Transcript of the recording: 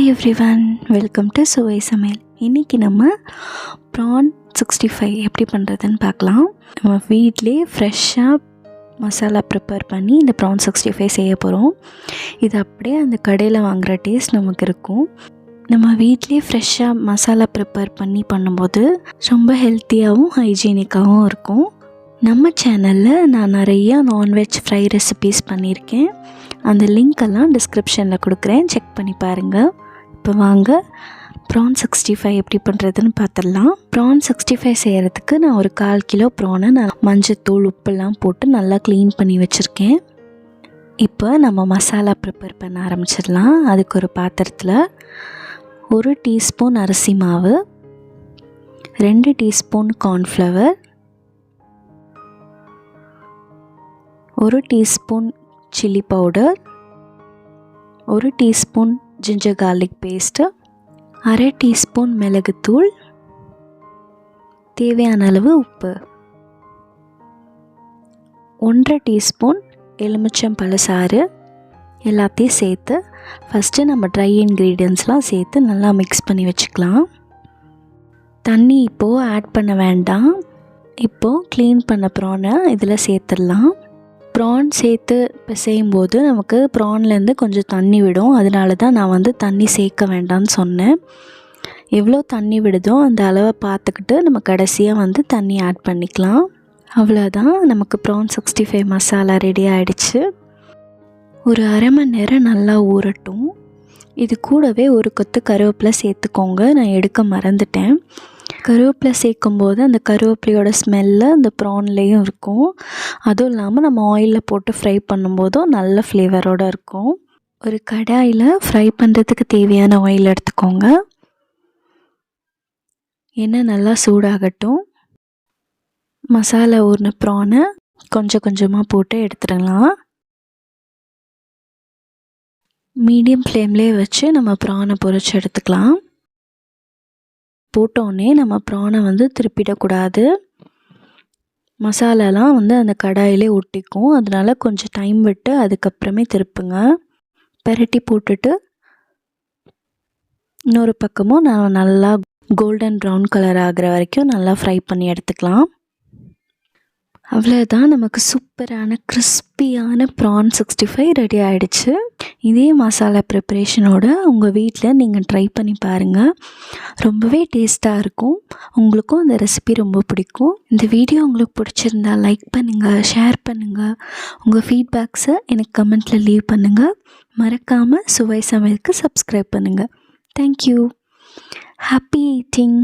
Hi every welcome to Suvai Samayal இன்றைக்கி நம்ம PRAN sixty five எப்படி பண்ணுறதுன்னு பார்க்கலாம். நம்ம வீட்டிலே ஃப்ரெஷ்ஷாக மசாலா ப்ரிப்பேர் பண்ணி இந்த ப்ரான் சிக்ஸ்டி ஃபைவ் செய்ய போகிறோம் இது அப்படியே அந்த கடையில் வாங்குகிற டேஸ்ட் நமக்கு இருக்கும். நம்ம வீட்லேயே ஃப்ரெஷ்ஷாக மசாலா ப்ரிப்பேர் பண்ணி பண்ணும்போது ரொம்ப ஹெல்த்தியாகவும் ஹைஜீனிக்காகவும் இருக்கும். நம்ம சேனலில் நான் நிறையா நான்வெஜ் ஃப்ரை ரெசிபீஸ் பண்ணியிருக்கேன். அந்த லிங்க் எல்லாம் டிஸ்கிரிப்ஷனில் கொடுக்குறேன். செக் பண்ணி பாருங்கள் இப்போ வாங்க. ப்ரான் சிக்ஸ்டி ஃபைவ் எப்படி பண்ணுறதுன்னு பார்த்துடலாம். ப்ரான் சிக்ஸ்டி ஃபைவ் செய்கிறதுக்கு நான் ஒரு கால் கிலோ ப்ரானை நான் மஞ்சத்தூள் உப்பெல்லாம் போட்டு நல்லா க்ளீன் பண்ணி வச்சுருக்கேன். இப்போ நம்ம மசாலா ப்ரிப்பேர் பண்ண ஆரம்பிச்சிடலாம். அதுக்கு ஒரு பாத்திரத்தில் ஒரு டீஸ்பூன் அரிசி மாவு ரெண்டு டீஸ்பூன் கார்ன்ஃப்ளவர் ஒரு டீஸ்பூன் சில்லி பவுடர் ஒரு டீஸ்பூன் ஜிஞ்சர் கார்லிக் பேஸ்ட்டு அரை டீஸ்பூன் மிளகுத்தூள் தேவையான அளவு உப்பு ஒன்றரை டீஸ்பூன் எலுமிச்சம் பழசாறு எல்லாத்தையும் சேர்த்து ஃபஸ்ட்டு நம்ம ட்ரை இன்க்ரீடியன்ஸ்லாம் சேர்த்து நல்லா மிக்ஸ் பண்ணி வச்சுக்கலாம். தண்ணி இப்போது ஆட் பண்ண வேண்டாம். இப்போது க்ளீன் பண்ண ப்ரானை இதில் சேர்த்துடலாம். ப்ரான் சேர்த்து பிசையும் போது நமக்கு ப்ரான்லேருந்து கொஞ்சம் தண்ணி விடும். அதனால தான் நான் வந்து தண்ணி சேர்க்க வேண்டாம்னு சொன்னேன். எவ்வளோ தண்ணி விடுதோ அந்த அளவை பார்த்துக்கிட்டு நம்ம கடைசியாக வந்து தண்ணி ஆட் பண்ணிக்கலாம். அவ்வளோதான். நமக்கு prawn sixty five masala ready ஆகிடுச்சு ஒரு அரை மணி நேரம் நல்லா ஊறட்டும். இது கூடவே ஒரு கொத்து கருவேப்பிலை சேர்த்துக்கோங்க. நான் எடுக்க மறந்துட்டேன். கருவேப்பிலை சேர்க்கும்போது அந்த கருவேப்பிலையோட ஸ்மெல்லு அந்த ப்ரான்லேயும் இருக்கும். அதுவும் இல்லாமல் நம்ம ஆயிலில் போட்டு ஃப்ரை பண்ணும்போதும் நல்ல ஃப்ளேவரோடு இருக்கும். ஒரு கடாயில் ஃப்ரை பண்ணுறதுக்கு தேவையான ஆயில் எடுத்துக்கோங்க. எண்ணெய் நல்லா சூடாகட்டும். மசாலா ஊறின ப்ரானை கொஞ்சம் கொஞ்சமாக போட்டு எடுத்துடலாம். மீடியம் ஃப்ளேம்லேயே வச்சு நம்ம ப்ரானை பொறிச்சு எடுத்துக்கலாம். போட்டோடனே நம்ம ப்ரானை வந்து திருப்பிடக்கூடாது. மசாலாலாம் வந்து அந்த கடாயிலே ஒட்டிக்கும். அதனால் கொஞ்சம் டைம் விட்டு அதுக்கப்புறமே திருப்புங்க. பெரட்டி போட்டுட்டு இன்னொரு பக்கமும் நான் நல்லா கோல்டன் ப்ரௌன் கலர் ஆகிற வரைக்கும் நல்லா ஃப்ரை பண்ணி எடுத்துக்கலாம். அவ்வளோதான் நமக்கு சூப்பரான கிறிஸ்பியான ப்ரான் சிக்ஸ்டி ஃபைவ் ரெடி ஆகிடுச்சு இதே மசாலா ப்ரிப்பரேஷனோட உங்கள் வீட்டில் நீங்கள் ட்ரை பண்ணி பாருங்கள் ரொம்பவே டேஸ்ட்டாக இருக்கும். உங்களுக்கும் அந்த ரெசிபி ரொம்ப பிடிக்கும். இந்த வீடியோ உங்களுக்கு பிடிச்சிருந்தா லைக் பண்ணுங்கள் ஷேர் பண்ணுங்கள் உங்கள் ஃபீட்பேக்ஸை எனக்கு கமெண்ட்டில் லீவ் பண்ணுங்கள் மறக்காமல் சுவை சமையலுக்கு சப்ஸ்கிரைப் பண்ணுங்கள் தேங்க்யூ ஹாப்பி ஈட்டிங்